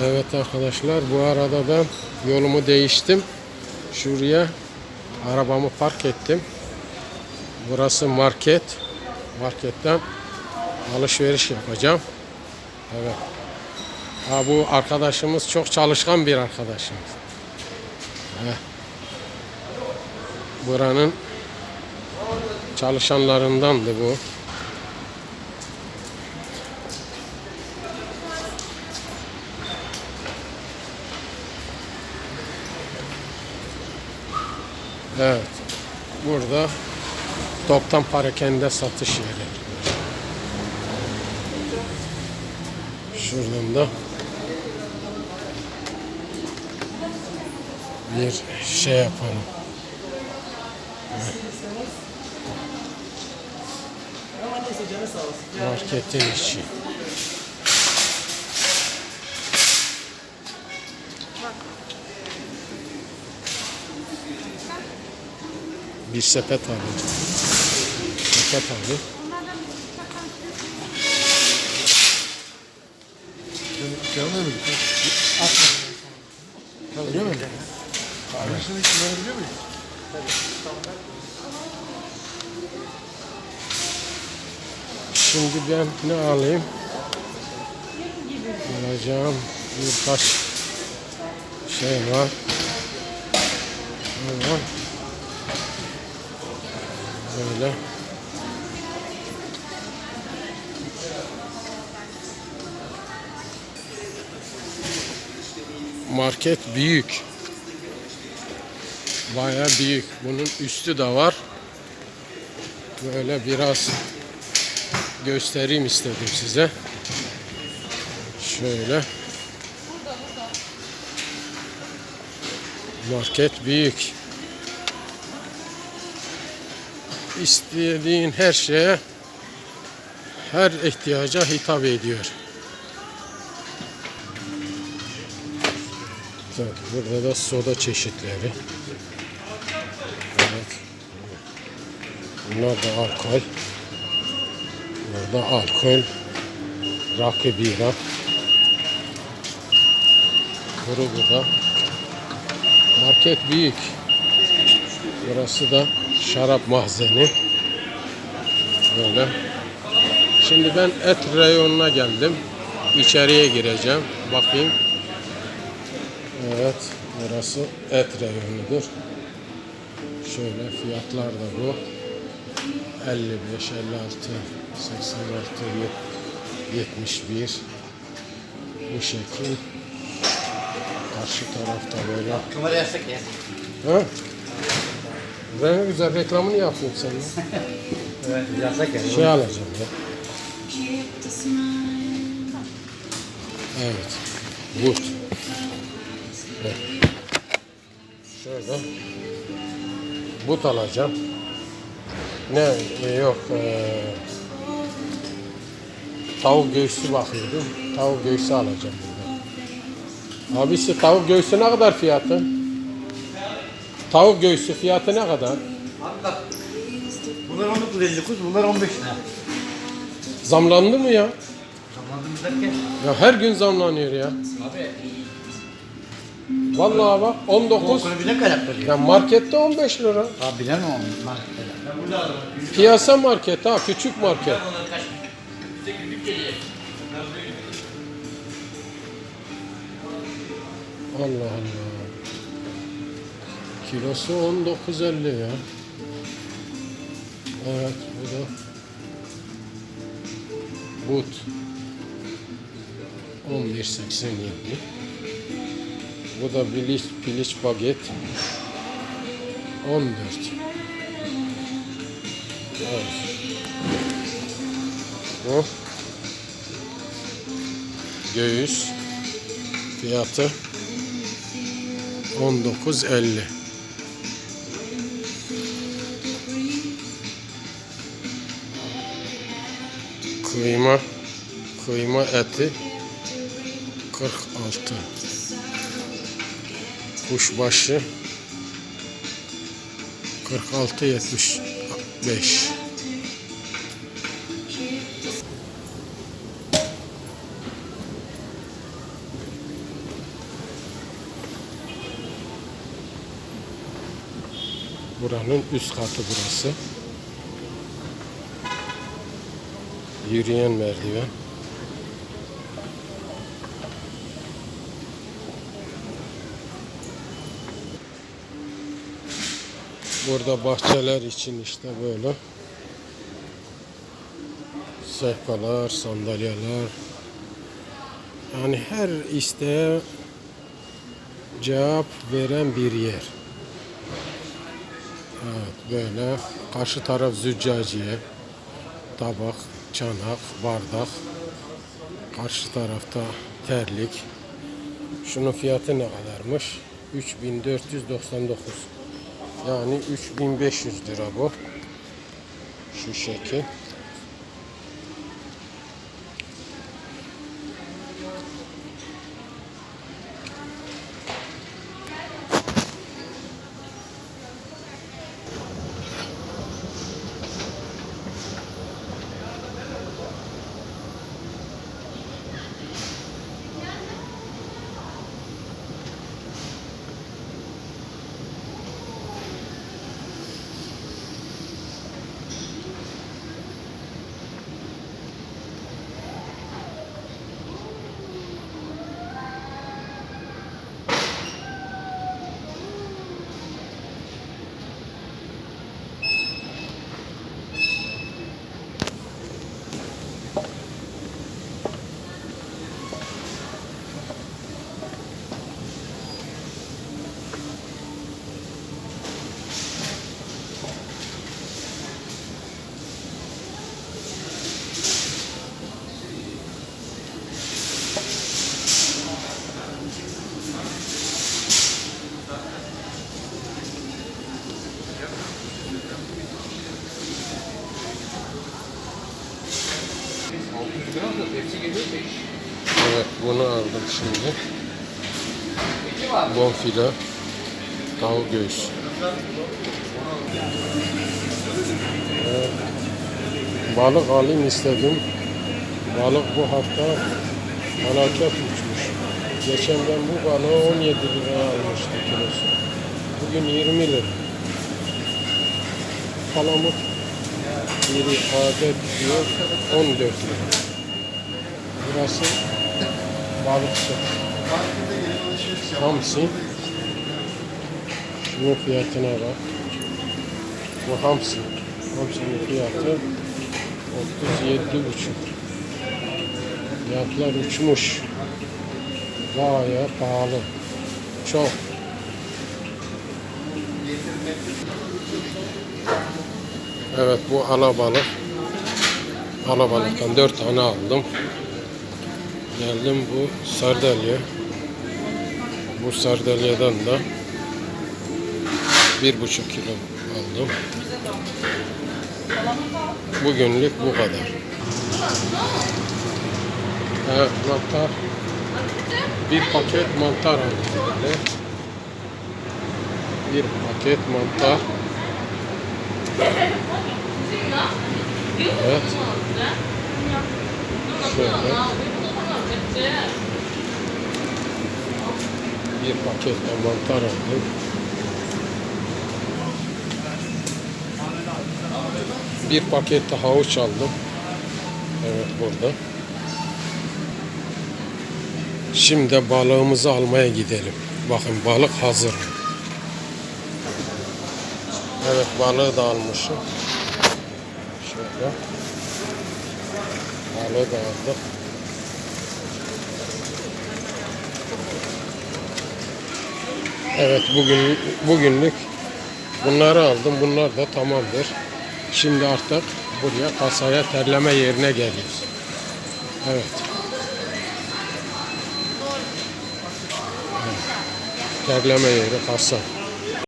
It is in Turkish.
Evet arkadaşlar bu arada da yolumu değiştim. Şuraya arabamı park ettim. Burası market. Marketten alışveriş yapacağım. Evet. Ha, bu arkadaşımız çok çalışkan bir arkadaşımız. Evet. Buranın çalışanlarındandı bu. Evet. Burada toptan parakende satış yeri. Şuradan da bir şey yapalım. Marketin içi. Bir sepet alacağım. Sepet aldım. Canlı mı? Öyle mi? Parasını hiç kullanabiliyor muyuz? Şimdi ben ne alayım? Alacağım birkaç şey var. Ama böyle market büyük. Baya büyük. Bunun üstü de var. Böyle biraz göstereyim istedim size. Şöyle. Market büyük. İstediğin her şeye her ihtiyaca hitap ediyor. Evet, burada da soda çeşitleri. Evet. Bunlar da alkol. Burada alkol, rakı bira, kuru gıda. Market büyük. Burası da şarap mahzeni. Böyle. Şimdi ben et reyonuna geldim. İçeriye gireceğim. Bakayım. Evet. Burası et reyonudur. Şöyle fiyatlar da bu. 55, 56, 86, 71 bu şekil. Karşı tarafta böyle. Kamera yasak ya. Ha? Ben güzel reklamını yapayım senin. Evet yasak ya. Şey alacağım ya. Evet. Wood. Evet. Şöyle. But alacağım. Ne e, yok e, tavuk göğsü bakıyordum. Tavuk göğsü alacağım burada. Abisi tavuk göğsü ne kadar fiyatı? Tavuk göğsü fiyatı ne kadar? Bak. Bunlar 19.59, bunlar 15 lira. Zamlandı mı ya? Zamanımız derken. Ya her gün zamlanıyor ya. Abi. Vallahi bak 19. Ekonomiden kaynaklanıyor. Ya markette 15 lira. Abi bilen mi onu? Markette. Ben burada alırım. Piyasa market ha küçük market. Allah Allah. Kilosu 19.50 ya. Evet bu da but. 11.87 Bu da piliç, piliç baget. 14 Evet. Bu. Göğüs. Fiyatı 19.50 kıyma kıyma eti 46 kuşbaşı 46 75 Buranın üst katı burası. Yürüyen merdiven. Burada bahçeler için işte böyle sehpalar, sandalyeler. Yani her isteğe cevap veren bir yer. Evet böyle karşı taraf züccaciye tabak, çanak, bardak. Karşı tarafta terlik. Şunun fiyatı ne kadarmış? 3499. Yani 3500 lira bu. Şu şekil. Evet bunu aldım şimdi. Bonfile, tavuk göğüs. Evet. Balık alayım istedim. Balık bu hafta felaket uçmuş. Geçen ben bu balığı 17 liraya almıştım kilosu. Bugün 20 lira. Palamut bir adet diyor 14 lira. Burası balıkçı. Hamsi. Şunun fiyatına bak. Bu hamsi. Hamsinin fiyatı 37 buçuk. Fiyatlar uçmuş. Baya pahalı. Çok. Evet bu alabalık. Alabalıktan 4 tane aldım. Geldim bu sardalya. Bu sardalyadan da bir buçuk kilo aldım. Bugünlük bu kadar. Evet mantar. Bir paket mantar aldım. Bir paket mantar. Şöyle. Bir paket mantar aldım. Bir paket de havuç aldım. Evet burada. Şimdi balığımızı almaya gidelim. Bakın balık hazır. Evet balığı da almışım. Şöyle. Balığı da aldık. Evet bugün bugünlük bunları aldım. Bunlar da tamamdır. Şimdi artık buraya kasaya terleme yerine geliyoruz. Evet. Terleme yeri kasa.